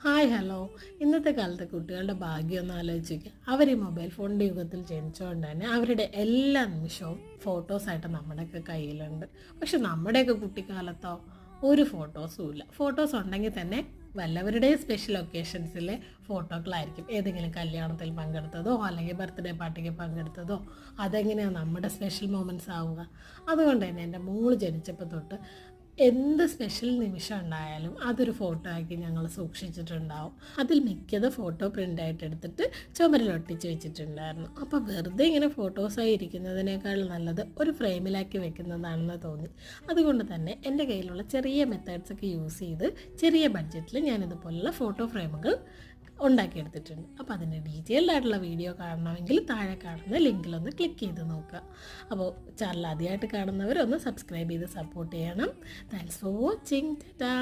Hi hello. ഇന്നത്തെ കാലത്തെ കുട്ടികളുടെ ഭാഗ്യം ഒന്ന് ആലോചിച്ച് നോക്കുക അവർ ഈ മൊബൈൽ ഫോണിന്റെ യുഗത്തിൽ ജനിച്ചുകൊണ്ട് തന്നെ അവരുടെ എല്ലാ നിമിഷവും ഫോട്ടോസായിട്ട് നമ്മുടെയൊക്കെ കയ്യിലുണ്ട്. പക്ഷെ നമ്മുടെയൊക്കെ കുട്ടിക്കാലത്തോ ഒരു ഫോട്ടോസും ഇല്ല. ഫോട്ടോസ് ഉണ്ടെങ്കിൽ തന്നെ വല്ലവരുടെയും സ്പെഷ്യൽ ഒക്കേഷൻസിലെ ഫോട്ടോകളായിരിക്കും ഏതെങ്കിലും കല്യാണത്തിൽ പങ്കെടുത്തതോ അല്ലെങ്കിൽ ബർത്ത്ഡേ പാർട്ടിക്ക് പങ്കെടുത്തതോ അതെങ്ങനെയാണ് നമ്മുടെ സ്പെഷ്യൽ മൊമെന്റ്സ് ആവുക? അതുകൊണ്ട് തന്നെ എന്റെ മോൾ ജനിച്ചപ്പോൾ തൊട്ട് എന്ത് സ്പെഷ്യൽ നിമിഷം ഉണ്ടായാലും അതൊരു ഫോട്ടോ ആക്കി ഞങ്ങൾ സൂക്ഷിച്ചിട്ടുണ്ടാവും. അതിൽ മിക്കത് ഫോട്ടോ പ്രിന്റ് ആയിട്ട് എടുത്തിട്ട് ചുമരിൽ ഒട്ടിച്ച് വെച്ചിട്ടുണ്ടായിരുന്നു. അപ്പോൾ വെറുതെ ഇങ്ങനെ ഫോട്ടോസായി ഇരിക്കുന്നതിനേക്കാൾ നല്ലത് ഒരു ഫ്രെയിമിലാക്കി വെക്കുന്നതാണെന്ന് തോന്നി. അതുകൊണ്ട് തന്നെ എന്റെ കയ്യിലുള്ള ചെറിയ മെത്തേഡ്സൊക്കെ യൂസ് ചെയ്ത് ചെറിയ ബഡ്ജറ്റിൽ ഞാൻ ഞാനിതുപോലുള്ള ഫോട്ടോ ഫ്രെയിമുകൾ ഉണ്ടാക്കിയെടുത്തിട്ടുണ്ട്. അപ്പോൾ അതിന്റെ ഡീറ്റെയിൽഡ് ആയിട്ടുള്ള വീഡിയോ കാണണമെങ്കിൽ താഴെ കാണുന്ന ലിങ്കിലൊന്ന് ക്ലിക്ക് ചെയ്ത് നോക്കുക. അപ്പോൾ ചാനൽ ആദ്യമായിട്ട് കാണുന്നവരൊന്ന് സബ്സ്ക്രൈബ് ചെയ്ത് സപ്പോർട്ട് ചെയ്യണം. താങ്ക്സ് ഫോർ വാച്ചിങ് ടാ